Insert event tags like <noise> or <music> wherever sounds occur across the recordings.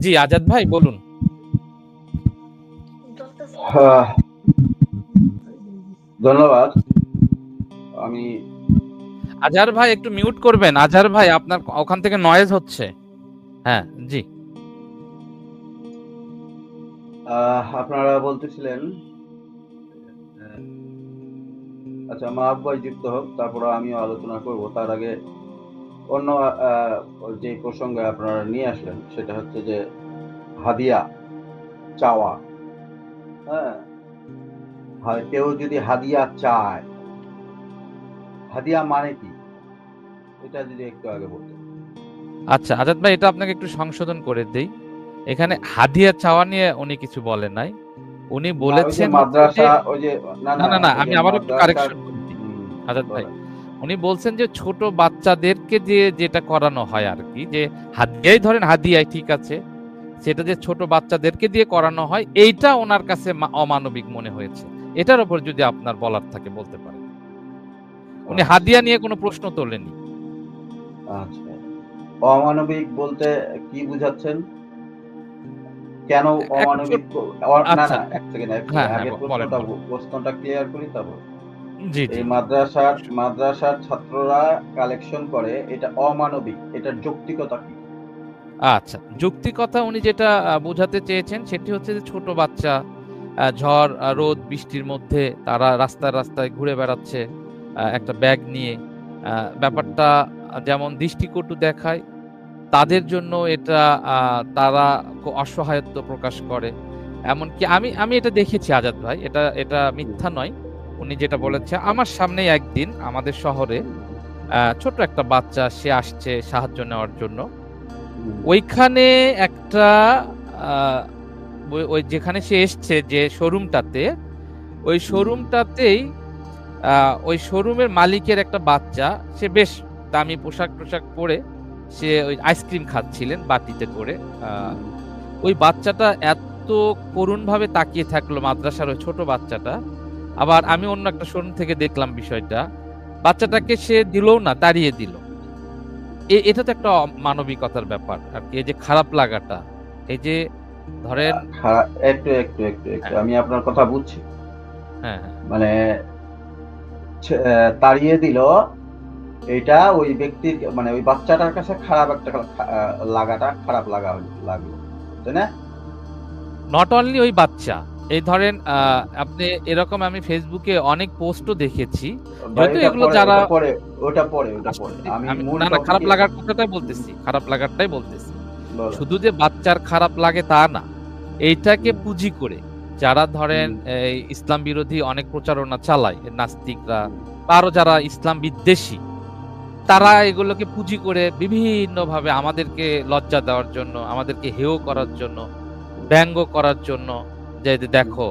জি আজাদ ভাই বলুন। হ্যাঁ, ধন্যবাদ। আমি আজহার ভাই একটু মিউট করবেন। আজহার ভাই আপনার ওখান থেকে নয়েজ হচ্ছে। হ্যাঁ জি। আপনারা বলতেছিলেন আচ্ছা মাহব ভাই যুক্ত হোক তারপরে আমিও আলোচনা করব। তার আগে অন্য যে প্রসঙ্গে আপনারা নিয়ে আসলেন সেটা হচ্ছে যে হাদিয়া চাওয়া। হ্যাঁ? কেউ যদি হাদিয়া চায় হাদিয়া মানে কি? এটা যদি একটু আগে বলতেন। আচ্ছা আজাদ ভাই এটা আপনাকে একটু সংশোধন করে দেই। এখানে হাদিয়া চাওয়া নিয়ে উনি কিছু বলেন নাই। উনি বলেছেন মাদ্রাসা ওই যে না না না আমি আবার একটু কারেকশন আজাদ ভাই। উনি বলছেন যে ছোট বাচ্চাদেরকে যে যেটা করানো হয় আর কি যে হাদিয়াই ধরেন হাদিয়াই ঠিক আছে সেটা যে ছোট বাচ্চাদেরকে দিয়ে করানো হয় এইটা ওনার কাছে অমানবিক মনে হয়েছে। এটার উপর যদি আপনার বলার থাকে বলতে পারেন। উনি হাদিয়া নিয়ে কোনো প্রশ্ন তোলেনি আচ্ছা। অমানবিক বলতে কি বুঝাচ্ছেন? কেন অমানবিক না আচ্ছা। না এক সেকেন্ড হ্যাঁ, হ্যাঁ, আগে প্রশ্নটা ক্লিয়ার করি তারপর। এই মাদ্রাসার মাদ্রাসার ছাত্ররা কালেকশন করে এটা অমানবিক এটার যৌক্তিকতা কি? আচ্ছা যৌক্তিকতা উনি যেটা বোঝাতে চেয়েছেন সেটি হচ্ছে যে ছোট বাচ্চা ঝড় রোদ বৃষ্টির মধ্যে তারা রাস্তায় রাস্তায় ঘুরে বেড়াচ্ছে একটা ব্যাগ নিয়ে ব্যাপারটা যেমন দৃষ্টিকটু দেখায় তাদের জন্য এটা তারা অসহায়ত্ব প্রকাশ করে। এমনকি আমি আমি এটা দেখেছি আজাদ ভাই এটা এটা মিথ্যা নয়। উনি যেটা বলেছে আমার সামনেই একদিন আমাদের শহরে ছোট একটা বাচ্চা সে আসছে সাহায্য নেওয়ার জন্য। ওইখানে একটা ওই- ওই যেখানে সে এসছে যে শোরুমটাতে ওই শোরুমটাতেই ওই শোরুমের মালিকের একটা বাচ্চা সে বেশ দামি পোশাক টোশাক পরে সে ওই আইসক্রিম খাচ্ছিলেন বাটিতে করে। ওই বাচ্চাটা এত করুণভাবে তাকিয়ে থাকল মাদ্রাসার ওই ছোট বাচ্চাটা আবার আমি অন্য একটা শোরুম থেকে দেখলাম বিষয়টা। বাচ্চাটাকে সে দিলও না তাড়িয়ে দিল। এটা তো একটা মানবিকতার ব্যাপার আর কি এই যে খারাপ লাগাটা। এই যে ধরেন একটু একটু একটু একটু হ্যাঁ। আমি আপনার কথা বুঝছি। হ্যাঁ হ্যাঁ। মানে তাড়িয়ে দিল এটা ওই ব্যক্তির মানে ওই বাচ্চাটার কাছে খারাপ একটা লাগাটা খারাপ লাগা লাগল তাই না? নট অনলি ওই বাচ্চা এই ধরেন আহ, আপনি এরকম আমি ফেসবুকে অনেক পোস্টও দেখেছি। ওটা এগুলো যারা- পরে ওটা পরে ওটা পরে। আমি না না খারাপ লাগার কথাটাই বলতেছি খারাপ লাগারটাই বলতেছি। শুধু যে বাচ্চার খারাপ লাগে তা না এইটাকে পুঁজি করে যারা ধরেন এই ইসলাম বিরোধী অনেক প্রচারণা চালায় নাস্তিকরা আরও যারা ইসলাম বিদ্বেষী তারা এগুলোকে পুঁজি করে বিভিন্ন ভাবে আমাদেরকে লজ্জা দেওয়ার জন্য আমাদেরকে হেয় করার জন্য ব্যঙ্গ করার জন্য যে দেখো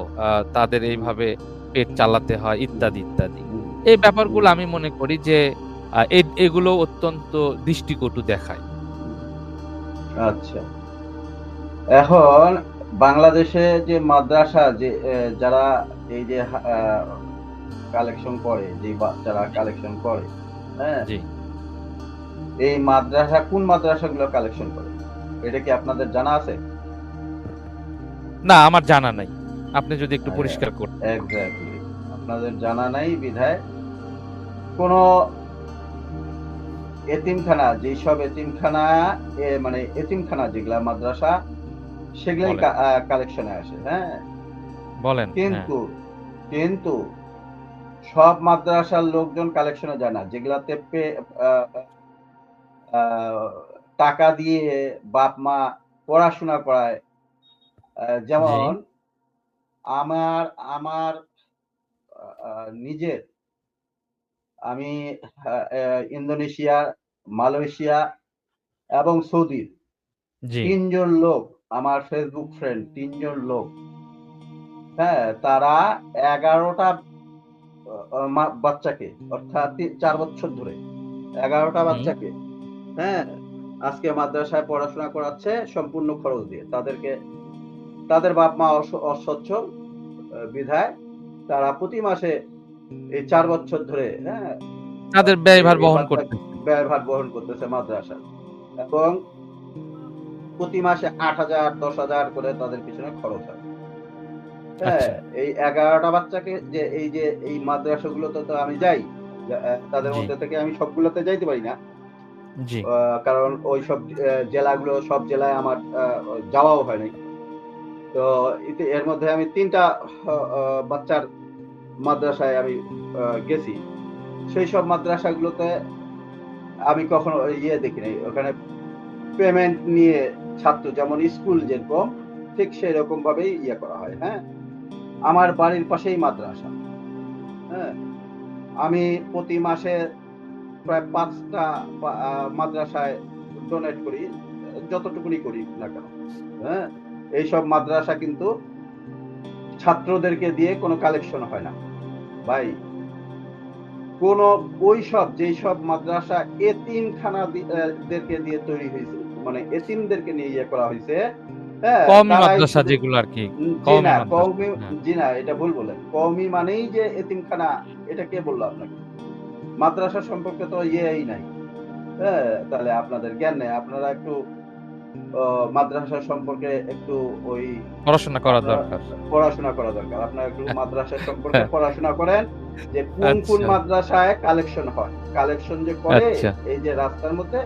তাদের এইভাবে পেট চালাতে হয় ইত্যাদি ইত্যাদি। এই ব্যাপারগুলো আমি মনে করি যে এগুলো অত্যন্ত দৃষ্টিকটু দেখায়। আচ্ছা। এখন বাংলাদেশে যে মাদ্রাসা যে যারা এই যে কালেকশন করে যে বাচ্চারা কালেকশন করে হ্যাঁ? জি। এই মাদ্রাসা কোন মাদ্রাসাগুলো কালেকশন করে? এটা কি আপনাদের জানা আছে? না আমার জানা নাই আপনি যদি একটু। পরিষ্কার এক্স্যাক্টলি আপনাদের জানা নাই বিধায় কোন এতিমখানা যেসব এতিমখানা এ, মানে এতিমখানা যেগুলা মাদ্রাসা সেগুলাই কালেকশনে আসে হ্যাঁ বলেন হ্যাঁ। কিন্তু কিন্তু সব মাদ্রাসার লোকজন কালেকশনে যায় না যেগুলাতে টাকা দিয়ে বাপ মা পড়াশোনা করায় যেমন আমার আমার নিজের আমি ইন্দোনেশিয়া মালয়েশিয়া এবং সৌদির তিনজন লোক আমার ফেসবুক ফ্রেন্ড তিনজন লোক হ্যাঁ তারা এগারোটা বাচ্চাকে অর্থাৎ চার বছর ধরে এগারোটা বাচ্চাকে হ্যাঁ আজকে মাদ্রাসায় পড়াশোনা করাচ্ছে সম্পূর্ণ খরচ দিয়ে তাদেরকে তাদের বাপ মা অস- অসচ্ছল বিধায় তারা প্রতি মাসে এই চার বছর ধরে হ্যাঁ তাদের ব্যয়ভার বহন করতে ব্যয়ভার বহন করতেছে মাদ্রাসা এবং প্রতি মাসে আট হাজার দশ হাজার করে তাদের পিছনে খরচ হয়। হ্যাঁ আচ্ছা। এই এগারোটা বাচ্চাকে যে এই যে এই মাদ্রাসাগুলোতে তো আমি যাই তাদের মধ্যে থেকে আমি সবগুলোতে যাইতে পারি না। কারণ ওই সব জেলাগুলো সব জেলায় আমার যাওয়াও হয় নাই। তো এর মধ্যে আমি তিনটা বাচ্চার মাদ্রাসায় আমি গেছি। সেই সব মাদ্রাসাগুলোতে আমি কখনো ইয়ে দেখি নাই ওখানে পেমেন্ট নিয়ে ছাত্র, যেমন স্কুল যেরকম, ঠিক সেই রকম ভাবেই ইয়ে করা হয় হ্যাঁ? আমার বাড়ির পাশেই মাদ্রাসা হ্যাঁ? আমি প্রতি মাসে প্রায় পাঁচটা মাদ্রাসায় ডোনেট করি, যতটুকুনি করি না কেন হ্যাঁ? এইসব মাদ্রাসা কিন্তু ছাত্রদেরকে দিয়ে কোনো কালেকশন হয় না। ভাই কোন ওই সব যেই সব মাদ্রাসা এতিমখানা দেরকে দিয়ে তৈরি হয়েছে মানে এতিমদেরকে নিয়ে ইয়ে করা হয়েছে হ্যাঁ মাদ্রাসা যেগুলো আর কি জি না হ্যাঁ। জি না এটা ভুল বলেন কওমি মানেই যে এতিমখানা এটা কে বলল আপনাকে? মাদ্রাসা সম্পর্কে তো ইয়েই নাই। হ্যাঁ তাহলে আপনাদের জ্ঞান নেই আপনারা একটু মাদ্রাসা সম্পর্কে একটু ওই পড়াশোনা করা দরকার পড়াশোনা করা দরকার আপনারা একটু মাদ্রাসা সম্পর্কে হ্যাঁ। পড়াশোনা করেন যে কোন কোন আচ্ছা। মাদ্রাসায় কালেকশন হয় কালেকশন যে করে আচ্ছা। এই যে রাস্তার মধ্যে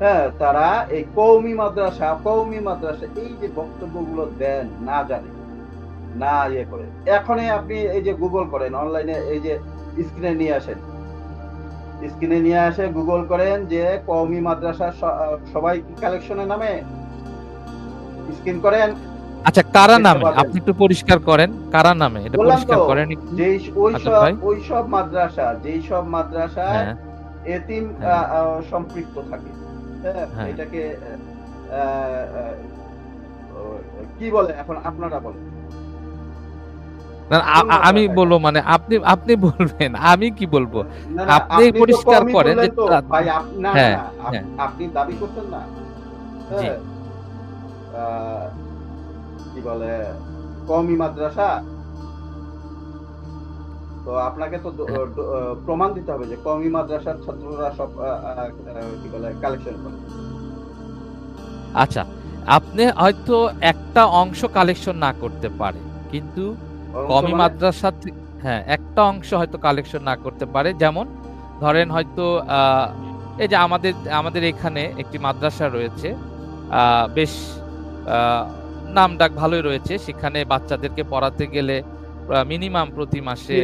হ্যাঁ তারা এই কৌমি মাদ্রাসা কৌমি মাদ্রাসা এই যে বক্তব্যগুলো দেন না জানে না ইয়ে করে এখনই আপনি এই যে গুগল করেন অনলাইনে এই যে স্ক্রিনে নিয়ে আসেন স্ক্রিনে নিয়ে আসে গুগল করেন যে কওমি মাদ্রাসা সবাই কালেকশনের নামে? স্ক্রিন করেন। আচ্ছা কারা নামে? আপনি একটু পরিষ্কার করেন কারা নামে? এটা পরিষ্কার করেন যেই ওই সব ওই সব মাদ্রাসা যেই সব মাদ্রাসায় হ্যাঁ। এতিম হ্যাঁ। সম্পৃক্ত থাকে। হ্যাঁ। এটাকে কি বলে এখন আপনারা বলেন। আমি বলব মানে আপনি আপনি বলবেন আমি কি বলব আপনি পরিষ্কার করেন যে ভাই আপ- না, না, হ্যাঁ, হ্যাঁ। আপনি দাবি করছেন না জি। হ্যাঁ। কি বলে কমি মাদ্রাসা তো আপনাকে তো প্রমাণ দিতে হবে যে কমি মাদ্রাসার ছাত্ররা সব কি বলে কালেকশন করে আচ্ছা আপনি হয়তো একটা অংশ কালেকশন না করতে পারে কিন্তু কমি মাদ্রাসা হ্যাঁ একটা অংশ হয়তো কালেকশন না করতে পারে। যেমন ধরেন হয়তো এই যে আমাদের আমাদের এখানে একটি মাদ্রাসা রয়েছে। বেশ নাম ডাক ভালোই রয়েছে। সেখানে বাচ্চাদেরকে পড়াতে গেলে মিনিমাম প্রতি মাসে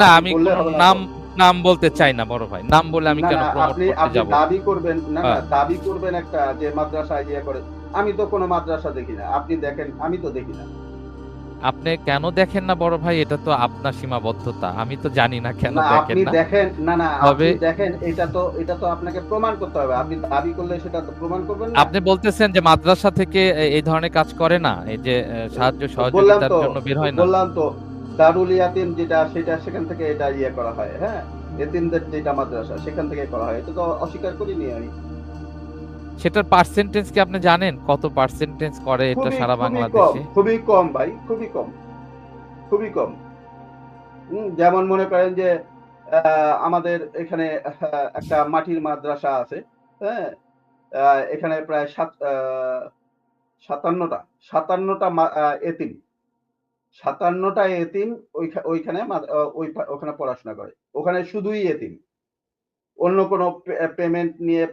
না আমি নাম নাম বলতে চাই না বড় ভাই। নাম বলে আমি কেন প্রমোট করতে যাব? দাবি করবেন না না হ্যাঁ। দাবি করবেন একটা যে মাদ্রাসা ইয়ে করে। আমি তো কোনো মাদ্রাসা দেখি না। আপনি দেখেন আমি তো দেখি না। আপনি কেন দেখেন না বড় ভাই? এটা তো আপনার সীমাবদ্ধতা। আমি তো জানি না কেন না দেখেন আপনি না। দেখেন না না আপনি দেখেন এটা তো এটা তো আপনাকে প্রমাণ করতে হবে। আপনি দাবি করলে সেটা তো প্রমাণ করবেন না। আপনি বলতেছেন যে মাদ্রাসা থেকে এই ধরনের কাজ করে না। এই যে সাহায্য সহযোগিতার জন্য বের হয় না। বললাম তো দারুল ইয়াতিম যেটা সেটা সেখান থেকে এটা ইয়ে করা হয় হ্যাঁ? এতিমদের যেটা মাদ্রাসা সেখান থেকে করা হয়। এটা তো অস্বীকার করিনি আমি। সেটার পার্সেন্টেজ কি আপনি জানেন? কত পার্সেন্টেজ করে এটা সারা বাংলাদেশে? খুবই কম ভাই খুবই কম খুবই কম। যেমন মনে করেন যে আহ, আমাদের এখানে একটা মাটির মাদ্রাসা আছে হ্যাঁ? এখানে প্রায় সাত আহ, সাতান্নটা সাতান্নটা এতিম। সাতান্নটা এতিম ওইখা- ওইখানে মা- ওই ওখানে পড়াশোনা করে। ওখানে শুধুই এতিম। অন্য কোনো পেমেন্ট নিয়ে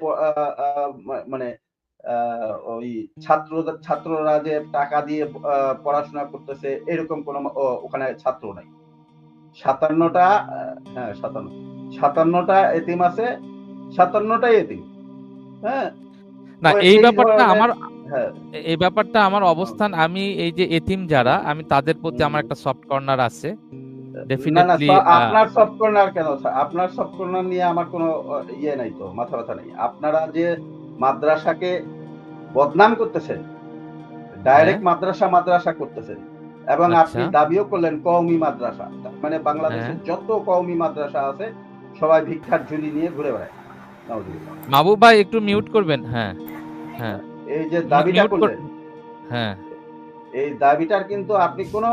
মানে ওই ছাত্র ছাত্ররা যে টাকা দিয়ে পড়াশোনা করতেছে এরকম কোনো ওখানে ছাত্র নাই। সাতান্নটা হ্যাঁ সাতান্ন সাতান্নটা এতিম আছে সাতান্নটাই এতিম। হ্যাঁ? না এই ব্যাপারটা আমার হ্যাঁ। এই ব্যাপারটা আমার অবস্থান আমি এই যে এতিম যারা আমি তাদের প্রতি আমার একটা সফট কর্নার আছে। ডেফিনেটলি আপনার কেন আপনার নিয়ে আমার কোনো ইয়ে নাই তো মাথা ব্যথা নেই আপনারা যে মাদ্রাসাকে বদনাম করতেছেন ডাইরেক্ট মাদ্রাসা মাদ্রাসা করতেছেন এবং হ্যাঁ। আচ্ছা। আপনি দাবিও করলেন কওমি মাদ্রাসা মানে বাংলাদেশের হ্যাঁ। যত কওমি মাদ্রাসা আছে সবাই ভিক্ষার ঝুলি নিয়ে ঘুরে বেড়ায়। মাহবুব ভাই একটু মিউট করবেন হ্যাঁ হ্যাঁ এই যে দাবিটা করলেন হ্যাঁ এই দাবিটার কিন্তু আপনি কোনো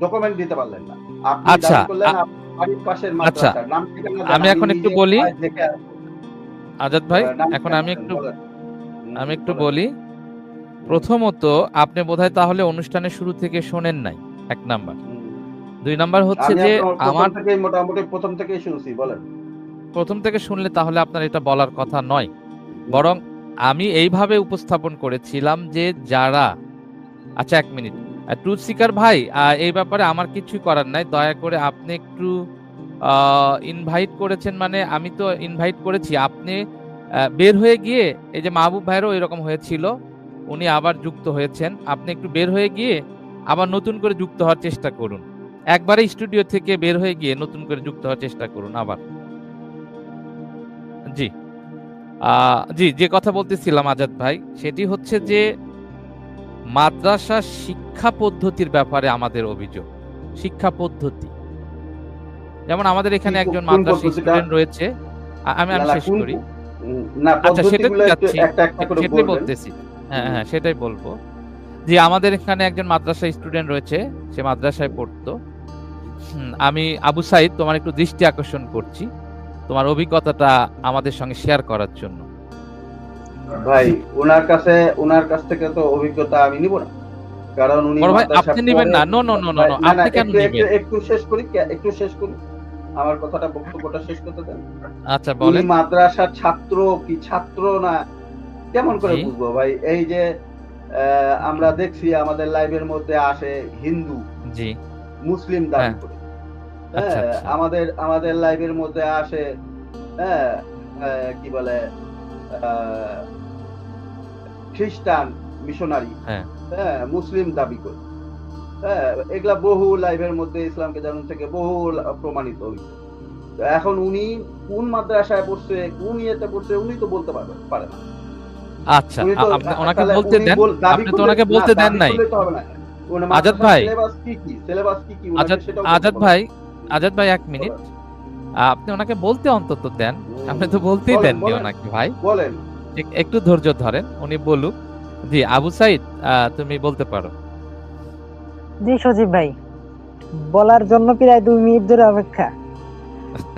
ডকুমেন্ট দিতে পারলেন না আচ্ছা, আচ্ছা, আমি এখন একটু বলি। আজাদ ভাই এখন আমি একটু আমি একটু বলি। প্রথমত আপনি বোধহয় তাহলে অনুষ্ঠানের শুরু থেকে শোনেন নাই এক নাম্বার। দুই নাম্বার হচ্ছে যে আমার মোটামুটি প্রথম থেকেই শুনছি বলেন। প্রথম থেকে শুনলে তাহলে আপনার এটা বলার কথা নয়। বরং আমি এইভাবে উপস্থাপন করেছিলাম যে যারা আচ্ছা এক মিনিট। ট্রুথ সিকার ভাই এই ব্যাপারে আমার কিছু করার নাই। দয়া করে আপনি একটু ইনভাইট করেছেন মানে আমি তো ইনভাইট করেছি। আপনি বের হয়ে গিয়ে, এই যে মাহবুব ভাইয়েরও এরকম হয়েছিল, উনি আবার যুক্ত হয়েছেন। আপনি একটু বের হয়ে গিয়ে আবার নতুন করে যুক্ত হওয়ার চেষ্টা করুন। একবারে স্টুডিও থেকে বের হয়ে গিয়ে নতুন করে যুক্ত হওয়ার চেষ্টা করুন আবার। জি। জি, যে কথা বলতেছিলাম আজাদ ভাই, সেটি হচ্ছে যে, মাদ্রাসা শিক্ষা পদ্ধতির ব্যাপারে আমাদের অভিযোগ। শিক্ষা পদ্ধতি। যেমন আমাদের এখানে একজন মাদ্রাসা স্টুডেন্ট রয়েছে। আমি আমি শেষ করি। আচ্ছা সেটা পদ্ধতিগুলো যাচ্ছি। সেটাই বলতেছি। হ্যাঁ হ্যাঁ সেটাই বলব। যে আমাদের এখানে একজন মাদ্রাসা স্টুডেন্ট রয়েছে সে মাদ্রাসায় পড়তো। আমি আবু সাইদ তোমার একটু দৃষ্টি আকর্ষণ করছি। তোমার অভিজ্ঞতাটা আমাদের সঙ্গে শেয়ার করার জন্য। ভাই ওনার কাছে ওনার কাছ থেকে তো অভিজ্ঞতা আমি নিব না। কারণ উনি বড় ভাই আপনি নেবেন না। নো নো নো নো আপনি কেন নেবেন? একটু শেষ করি একটু শেষ করি। আমার কথাটা বক্তব্যটা শেষ করতে দেন। আচ্ছা বলেন। মাদ্রাসার ছাত্র কি ছাত্র না কেমন করে বুঝব ভাই? এই যে আমরা দেখছি আমাদের লাইভের মধ্যে আসে হিন্দু জি। মুসলিম দাবি হ্যাঁ। করে। আচ্ছা, হ্যাঁ, আচ্ছা। আমাদের আমাদের লাইভের মধ্যে আসে হ্যাঁ কি বলে আহ, খ্রিস্টান মিশনারি। হ্যাঁ। হ্যাঁ মুসলিম দাবি করে। হ্যাঁ এগুলা বহু লাইভের মধ্যে ইসলামকে জানুন থেকে বহু প্রমাণিত হয়েছে এখন উনি কোন মাদ্রাসায় পড়ছে কোন ইয়েতে পড়ছে উনি তো বলতে পারবেন পারে না। আচ্ছা ওনাকে বলতে দেন। আপনি তো ওনাকে বলতে দেন নাই। আজাদ ভাই। আজাদ ভাই আজাদ ভাই এক মিনিট। আপনি ওনাকে বলতে অন্তত দেন। আপনি তো বলতেই দেননি ওনাকে ভাই। বলেন। একটু ধৈর্য ধরেন। উনি বলুক। জি আবু সাইদ তুমি বলতে পারো। জি সজীব ভাই বলার জন্য প্রায় দুই মিনিট ধরে অপেক্ষা।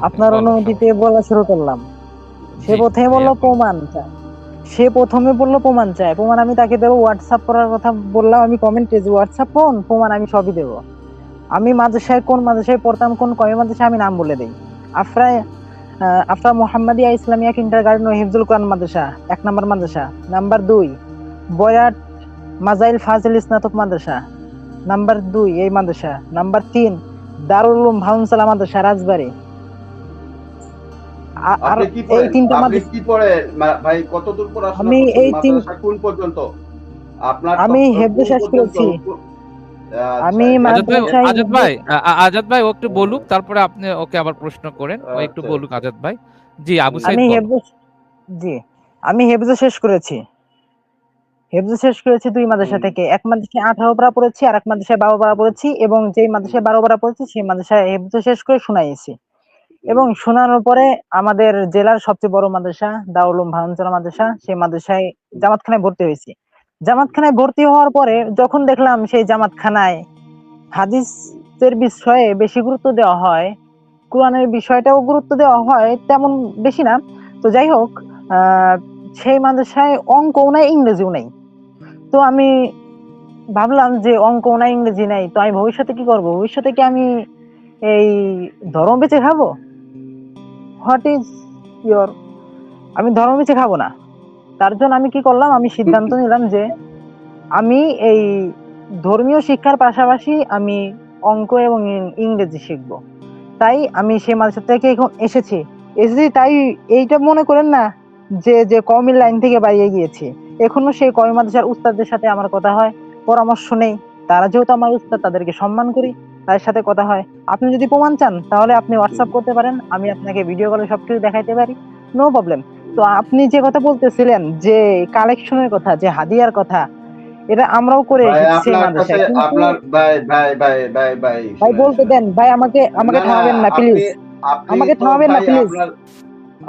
আপনার অনুমতিতে বলা শুরু করলাম। সে প্রথমে বলল প্রমাণ চায় সে প্রথমে বলল প্রমাণ চায় প্রমাণ আমি তাকে দেবো হোয়াটসঅ্যাপ করার কথা বললাম আমি কমেন্টে যে হোয়াটসঅ্যাপ কোন প্রমাণ আমি সবই দেবো। আমি মাদ্রাসায় কোন মাদ্রাসায় পড়তাম কোন কয় মাদ্রাসায় আমি নাম বলে দেই। আফরা আহ, আফরা মোহাম্মদিয়া ইসলামিয়া কিন্টার গার্ডেন ও হিফজুল কোরআন মাদ্রাসা এক নম্বর মাদ্রাসা। নাম্বার দুই বয়াট মাজাইল ফাজিল স্নাতক মাদ্রাসা। নাম্বার দুই এই মাদ্রাসা। নাম্বার তিন দারুল উলুম ভাউনসালা মাদ্রাসা রাজবাড়ী। এই তিনটা মাদ্রাসা কি পড়াশোনা আমি? এই তিন- কোন পর্যন্ত? আপনার আমি কত- শেষ করেছি। আচ্ছা, আমি আজাদ ভাই আজাদ ভাই ও একটু বলুক তারপরে আপনি ওকে আবার প্রশ্ন করেন। ও একটু আচ্ছা। বলুক আজাদ ভাই। জি আবু সাইদ আমি বলো। জি। আমি হেফজ শেষ করেছি। হেফজ শেষ করেছি দুই মাদ্রাসা থেকে। এক মাদ্রাসায় আঠারো পারা পড়েছি আর এক মাদ্রাসায় বারো পারা পড়েছি এবং যেই মাদ্রাসায় বারো পারা পড়েছি সেই মাদ্রাসায় হেফজ শেষ করে শোনাইছি এবং শোনানোর পরে আমাদের জেলার সবচেয়ে বড় মাদ্রাসা দাউলুম ভাউনচলা মাদ্রাসা সেই মাদ্রাসায় জামাতখানায় ভর্তি হয়েছি। জামাতখানায় ভর্তি হওয়ার পরে যখন দেখলাম সেই জামাতখানায় হাদিসের বিষয়ে বেশি গুরুত্ব দেওয়া হয় কোরআনের বিষয়টাও গুরুত্ব দেওয়া হয় তেমন বেশি না। তো যাই হোক আহ, সেই মাদ্রাসায় অঙ্কও নাই ইংরেজিও নাই। তো আমি ভাবলাম যে অঙ্ক নাই ইংরেজি নাই তো আমি ভবিষ্যতে কি করব? ভবিষ্যতে কি আমি এই ধর্ম বেঁচে খাব? হোয়াট ইজ ইয়োর আমি ধর্ম বেঁচে খাব না। তার জন্য আমি কি করলাম? আমি সিদ্ধান্ত <laughs> নিলাম যে আমি এই ধর্মীয় শিক্ষার পাশাপাশি আমি অঙ্ক এবং ইংরেজি শিখব। তাই আমি সেই মাদ্রাসা থেকে এখন এসেছি। এসেছি তাই এইটা মনে করেন না যে যে কমির লাইন থেকে বাইরে গিয়েছি। এখনও সেই কয় মাদ্রাসার উস্তাদদের সাথে আমার কথা হয় পরামর্শ নেই। তারা যেহেতু আমার উস্তাদ তাদেরকে সম্মান করি তাদের সাথে কথা হয়। আপনি যদি প্রমাণ চান তাহলে আপনি হোয়াটসঅ্যাপ করতে পারেন আমি আপনাকে ভিডিও কলে সবকিছু দেখাইতে পারি। নো প্রবলেম তো আপনি যে কথা বলতেছিলেন যে কালেকশনের কথা যে হাদিয়ার কথা এটা আমরাও করে ভাই, এসেছি আপনার ভাই ভাই ভাই ভাই ভাই ভাই বলতে দেন ভাই আমাকে আমাকে থামাবেন না প্লিজ আমাকে থামাবেন না। আপনার-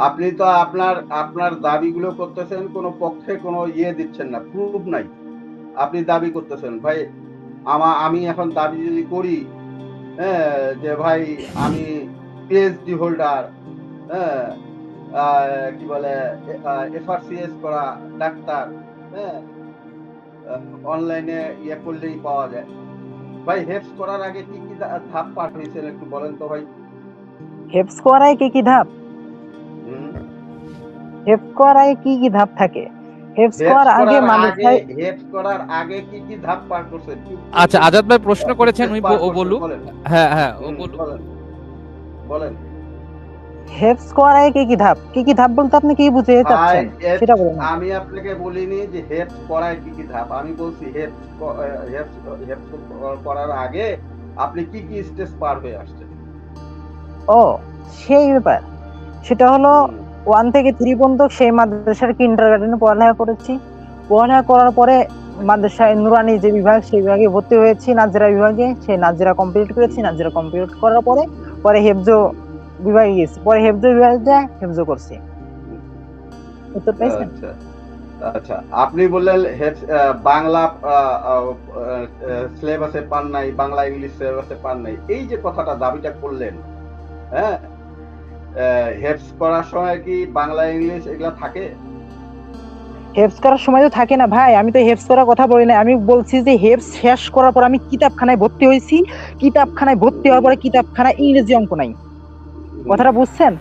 আপনি তো আপনার আপনার দাবিগুলো করতেছেন, কোনো পক্ষে কোনো ইয়ে দিচ্ছেন না প্রুফ নাই। আপনি দাবি করতেছেন, ভাই, আমা, আমি এখন দাবি যদি করি হ্যাঁ যে ভাই, আমি পিএইচডি হোল্ডার হ্যাঁ কি বলে এফআরসিএস করা ডাক্তার হ্যাঁ অনলাইনে ইয়ে করলেই পাওয়া যায়। ভাই হেপস করার আগে কি কি ধাপ পার হয়েছিল একটু বলেন তো ভাই? হেপস করায় কি কি ধাপ। হেপস করায় কি কি ধাপ থাকে? হেপস করার আগে করার আগে- হেপস করার আগে কি কি ধাপ পার করছেন? কি- কি- আচ্ছা আজাদ ভাই প্রশ্ন করেছেন উনি ও? বলুক। হ্যাঁ হ্যাঁ ও বলুক। বলেন। হেপস করায় কি কি ধাপ? কি কি ধাপ বলতে আপনি কি বুঝতে ভাই, চাচ্ছেন? সেটা বলুন। আমি আপনাকে বলিনি যে হেপস করায় কি কি ধাপ। আমি বলছি আহ, হেপস হেপস করার আগে আপনি কি কি স্টেজ পার হয়ে আসছেন? ও সেই ব্যাপার। সেটা হলো ওয়ান থেকে থ্রি পর্যন্ত সেই মাদ্রাসার কিন্ডার গার্ডেনে পড়ালেখা করেছি। পড়ালেখা করার পরে মাদ্রাসায় নুরানি যে বিভাগ, সেই বিভাগে ভর্তি হয়েছি, নাজরা বিভাগে। সেই নাজরা কমপ্লিট করেছি, নাজরা কমপ্লিট করার পরে পরে হেফজো বিভাগে গেছি পরে হেফজো বিভাগে হেফজো করছি। উত্তর আচ্ছা আচ্ছা। আপনি বললেন বাংলা সিলেবাসে পান নাই, বাংলা, ইংলিশ সিলেবাসে পান নাই। এই যে কথাটা দাবিটা করলেন হ্যাঁ হেপস করার সময় কি বাংলা ইংলিশ এগুলা থাকে? হেফস করার সময় তো থাকে না ভাই আমি তো হেফস করার কথা বলি না আমি বলছি যে হেফস শেষ করার পর আমি কিতাবখানায় ভর্তি হয়েছি। কিতাবখানায় ভর্তি হওয়ার পরে কিতাবখানায় ইংরেজি অঙ্ক নাই। কথাটা বুঝছেন?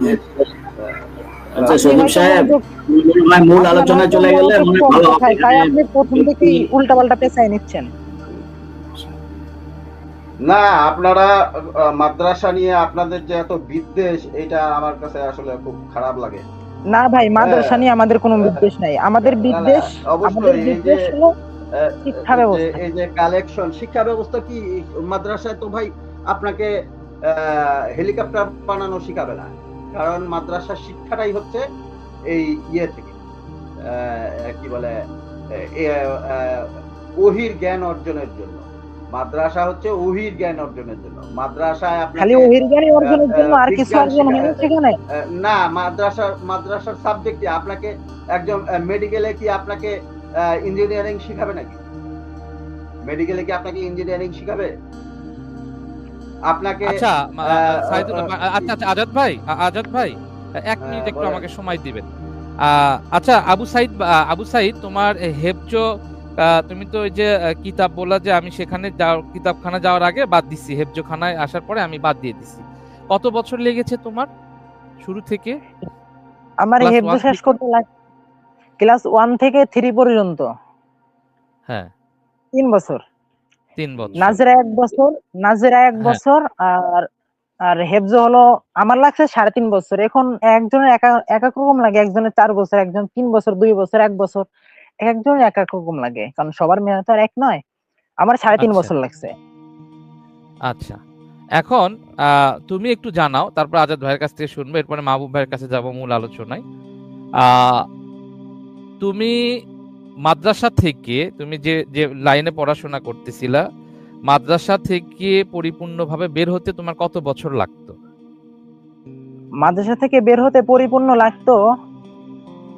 আচ্ছা হয়তো সাহেব মূল আলোচনায় চলে গেলে মনে ভালো হবে? তাই আপনি প্রথম থেকেই উল্টা পাল্টা পেঁচাই নিচ্ছেন। না আপনারা মাদ্রাসা নিয়ে আপনাদের যে এত বিদ্বেষ এটা আমার কাছে আসলে খুব খারাপ লাগে না ভাই মাদ্রাসা হ্যাঁ। নিয়ে আমাদের কোনো বিদ্বেষ নাই আমাদের বিদ্বেষ আমাদের বিদ্বেষ হলো শিক্ষা ব্যবস্থা। এই যে কালেকশন শিক্ষা ব্যবস্থা কি মাদ্রাসায় তো ভাই আপনাকে হেলিকপ্টার বানানো শিখাবে না কারণ মাদ্রাসার শিক্ষাটাই হচ্ছে এই ইয়ে থেকে আহ, কি বলে ওহির জ্ঞান অর্জনের জন্য মাদ্রাসা হচ্ছে ওহির জ্ঞান অর্জনের জন্য। মাদ্রাসায় খালি আপনাকে ওহির জ্ঞানী অর্জনের জন্য আর কিছু অর্জন হয় না সেখানে? না মাদ্রাসার মাদ্রাসার সাবজেক্টে আপনাকে একজন মেডিকেলে কি আপনাকে ইঞ্জিনিয়ারিং শিখাবে নাকি? মেডিকেলে কি আপনাকে ইঞ্জিনিয়ারিং শিখাবে? আপনাকে আচ্ছা সাইদুল আচ্ছা আচ্ছা আজাদ ভাই আজাদ ভাই এক হ্যাঁ, মিনিট একটু আমাকে সময় দিবেন। আহ, আচ্ছা আবু সাইদ আহ, আবু সাইদ তোমার হেফজ তুমি তো ওই যে কিতাব বললা যে আমি সেখানে কিতাবখানা যাওয়ার আগে বাদ দিছি। হেফজখানায় আসার পরে আমি বাদ দিয়ে দিছি। কত বছর লেগেছে তোমার শুরু থেকে? আমার হেফজো শেষ করতে লাগে ক্লাস ওয়ান থেকে থ্রি পর্যন্ত। হ্যাঁ। তিন বছর। তিন বছর। নাজরা এক বছর নাজরা এক হ্যাঁ। বছর আর আর হেফজো হলো আমার লাগছে সাড়ে তিন বছর। এখন একজনের একা এক এক রকম লাগে। একজনের চার বছর একজন তিন বছর দুই বছর এক বছর। এক একজনের এক এক রকম লাগে কারণ সবার মেহনত আর এক নয় আমার সাড়ে তিন আচ্ছা। বছর লাগছে। আচ্ছা। এখন তুমি একটু জানাও তারপর আজাদ ভাইয়ের কাছ থেকে শুনব এরপরে মাহবুব ভাইয়ের কাছে যাব মূল আলোচনায়। তুমি মাদ্রাসা থেকে তুমি যে যে লাইনে পড়াশোনা করতেছিলা মাদ্রাসা থেকে পরিপূর্ণভাবে বের হতে তোমার কত বছর লাগতো? মাদ্রাসা থেকে বের হতে পরিপূর্ণ লাগতো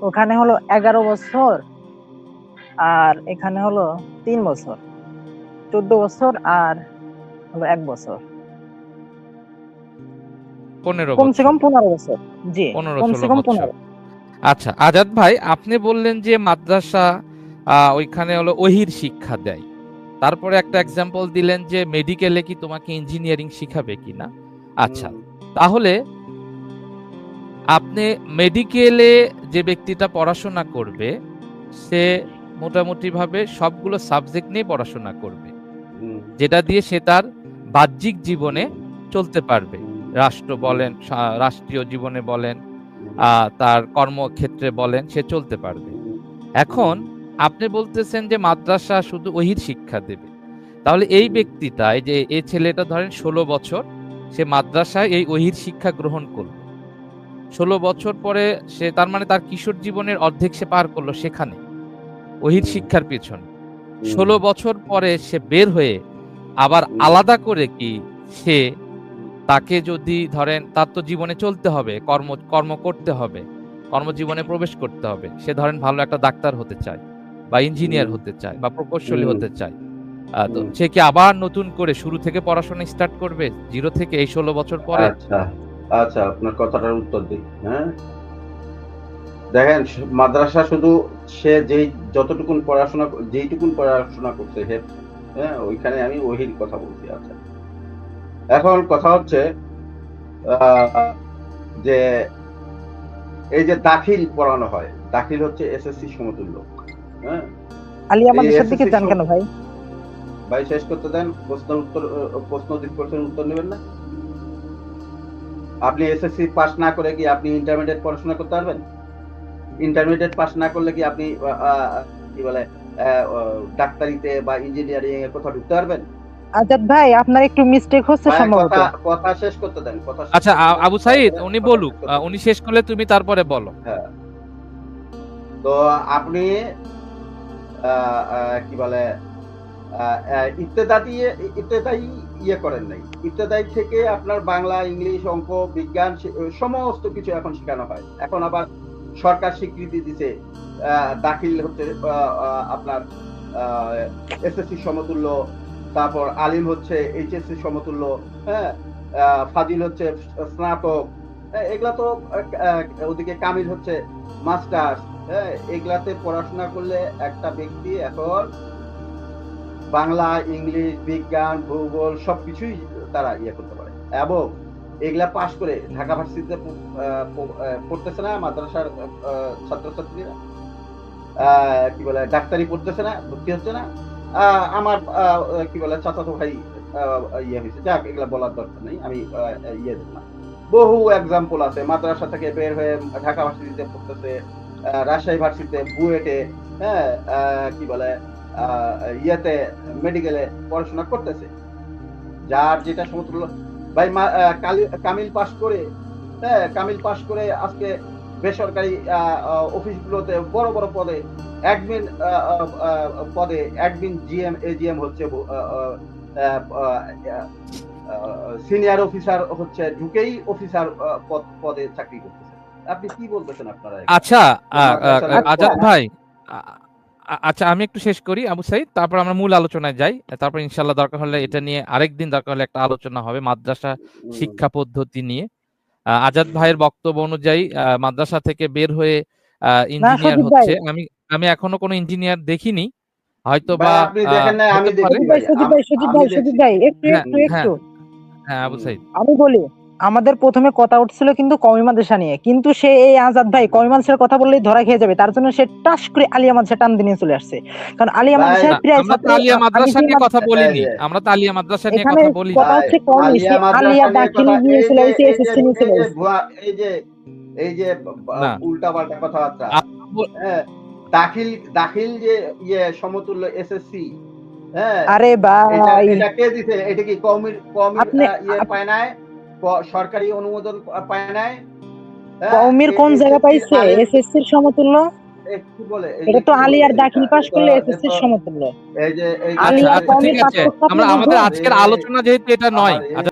ওখানে হলো এগারো বছর। আর এখানে হলো তিন বছর। চোদ্দ বছর আর হলো এক বছর। পনেরো কমসে কম পনেরো বছর। জি কমসে কম পনেরো। আচ্ছা আজাদ ভাই আপনি বললেন যে মাদ্রাসা ওইখানে হলো ওহির শিক্ষা দেয়। তারপরে একটা এক্সাম্পল দিলেন যে মেডিকেলে কি তোমাকে ইঞ্জিনিয়ারিং শিখাবে কিনা? আচ্ছা তাহলে আপনি মেডিকেলে যে ব্যক্তিটা পড়াশোনা করবে সে মোটামুটি ভাবে সবগুলো সাবজেক্ট নিয়ে পড়াশোনা করবে। যেটা দিয়ে সে তার বাহ্যিক জীবনে চলতে পারবে। রাষ্ট্র বলেন রাষ্ট্রীয় জীবনে বলেন তার কর্মক্ষেত্রে বলেন সে চলতে পারবে। এখন আপনি বলতেছেন যে মাদ্রাসা শুধু ওহির শিক্ষা দেবে। তাহলে এই ব্যক্তিটা যে এই ছেলেটা ধরেন ষোলো বছর সে মাদ্রাসায় এই ওহির শিক্ষা গ্রহণ করল। ষোলো বছর পরে সে তার মানে তার কিশোর জীবনের অর্ধেক সে পার করল সেখানে। ওহির শিক্ষার পিছন। ষোলো বছর পরে সে বের হয়ে আবার আলাদা করে কি সে তাকে যদি ধরেন তার তো জীবনে চলতে হবে কর্ম কর্ম করতে হবে কর্মজীবনে প্রবেশ করতে হবে। সে ধরেন ভালো একটা ডাক্তার হতে চায় বা ইঞ্জিনিয়ার হতে চায় বা প্রকৌশলী হতে চায়। তো সে কি আবার নতুন করে শুরু থেকে পড়াশোনা স্টার্ট করবে? জিরো থেকে এই ষোলো বছর পরে? আচ্ছা আচ্ছা আপনার কথাটার উত্তর দিই হ্যাঁ? দেখেন মাদ্রাসা শুধু সে যেই যতটুকুন পড়াশোনা যেইটুকুন পড়াশোনা করছে হে হ্যাঁ ওইখানে আমি ওহির কথা বলছি আচ্ছা। এখন কথা হচ্ছে যে এই যে দাখিল পড়ানো হয় দাখিল হচ্ছে এসএসসি সমতুল্য হ্যাঁ? আলিয়া এই মাদ্রাসার দিকে যান কেন ভাই? ভাই শেষ করতে দেন প্রশ্ন উত্তর প্রশ্ন দিক করছেন উত্তর নেবেন না? আপনি এসএসসি পাস না করে কি আপনি ইন্টারমিডিয়েট পড়াশোনা করতে পারবেন? ইন্টারমিডিয়েট পাস না করলে কি আপনি কি বলে ডাক্তারিতে বা ইঞ্জিনিয়ারিং এ কোথাও ঢুকতে পারবেন? আজাদ ভাই আপনার একটু মিস্টেক হচ্ছে সম্ভবত। কথা কথা শেষ করতে দেন কথা আচ্ছা আবু সাইদ উনি বলুক। উনি শেষ করলে তুমি তারপরে বলো। হ্যাঁ। তো আপনি আহ, আহ, কি বলে ইত্তেদাতি ইত্তেদাই ইয়ে করেন নাই। ইত্তেদাই থেকে আপনার বাংলা ইংলিশ অঙ্ক বিজ্ঞান সমস্ত কিছু এখন শেখানো হয়। এখন আবার সরকার স্বীকৃতি দিছে দাখিল হচ্ছে আপনার এসএসসি সমতুল্য তারপর আলিম হচ্ছে এইচএসসি সমতুল্য হ্যাঁ ফাজিল হচ্ছে স্নাতক হ্যাঁ, এগুলা তো ওদিকে কামিল হচ্ছে মাস্টার্স হ্যাঁ এগুলাতে পড়াশোনা করলে একটা ব্যক্তি এখন বাংলা ইংলিশ বিজ্ঞান ভূগোল সবকিছুই তারা ইয়ে করতে পারে। এবং এগুলা পাশ করে ঢাকা ভার্সিটিতে পড়তেছে না, মাদ্রাসার ছাত্রছাত্রীরা। কি বলে, ডাক্তারি পড়তেছে না, ভর্তি হচ্ছে না। আমার কি বলে, চাচাতো ভাই ইয়ে হয়েছে। যাক, এগুলা বলার দরকার নেই, আমি ইয়ে না। বহু এক্সাম্পল আছে। মাদ্রাসা থেকে বের হয়ে ঢাকা ভার্সিটিতে পড়তেছে রাজশাহী ভার্সিটিতে, বুয়েটে হ্যাঁ কি বলে ইয়েতে, মেডিকেলে পড়াশোনা করতেছে। যার যেটা সমতুল্য ভাই কামিল পাস করে হ্যাঁ কামিল পাস করে আজকে বেসরকারি অফিসগুলোতে বড় বড় পদে অ্যাডমিন পদে অ্যাডমিন জিএম এজিএম হচ্ছে সিনিয়র অফিসার হচ্ছে ঢুকেই অফিসার পদে চাকরি করতেছে। আপনি কি বলতেছেন আপনারা? আচ্ছা আজাদ ভাই আচ্ছা আমি একটু শেষ করি আবু সাইদ। তারপর আমরা মূল আলোচনায় যাই। তারপর ইনশাল্লাহ দরকার হলে এটা নিয়ে আরেকদিন দরকার হলে একটা আলোচনা হবে মাদ্রাসা শিক্ষা পদ্ধতি নিয়ে। আজাদ ভাইয়ের বক্তব্য অনুযায়ী আহ, মাদ্রাসা থেকে বের হয়ে ইঞ্জিনিয়ার হচ্ছে। আমি আমি এখনও কোনো ইঞ্জিনিয়ার দেখিনি। হয়তো বা হ্যাঁ, হ্যাঁ। হ্যাঁ আবু সাইদ। আমি বলি আমাদের প্রথমে কথা উঠছিল কিন্তু কমি মাদ্রাসা নিয়ে। কিন্তু সে এই আজাদ ভাই কমি মাদ্রাসার কথা বললেই ধরা খেয়ে যাবে। তার জন্য সে টাস করে আলিয়া মাদ্রাসা টান দিয়ে নিয়ে চলে আসছে। কারণ আলিয়া ভাই, মাদ্রাসায় প্রায় আমরা আলিয়া মাদ্রাসা নিয়ে কথা বলিনি। এই যে- আমরা তো আলিয়া মাদ্রাসা নিয়ে কথা বলি কথা হচ্ছে কম মাদ্রাসা আলিয়া দাখিল নিয়ে চলে আসছে এই যে- এসএসসি নিয়ে চলে এই যে আসছে ভুয়া- এই যে এই যে উল্টা পাল্টা কথাবার্তা। হ্যাঁ দাখিল দাখিল যে ইয়ে সমতুল্য এসএসসি হ্যাঁ আরে ভাই। এটা কে দিছে? এটা কি কমির কমির ইয়ে পায় ক- সরকারি অনুমোদন পায় নাই। হ্যাঁ, কৌমির কোন জায়গা পাইছে? এসএসসি এর সমতুল্য? এ কি বলে? এটা তো আলিয়ার দাখিল পাস করলে এসএসসি এর সমতুল্য। এই যে আচ্ছা আলিয়া আচ্ছা আছে। আমরা আমাদের আজকের আলোচনা যেহেতু এটা নয় আচ্ছা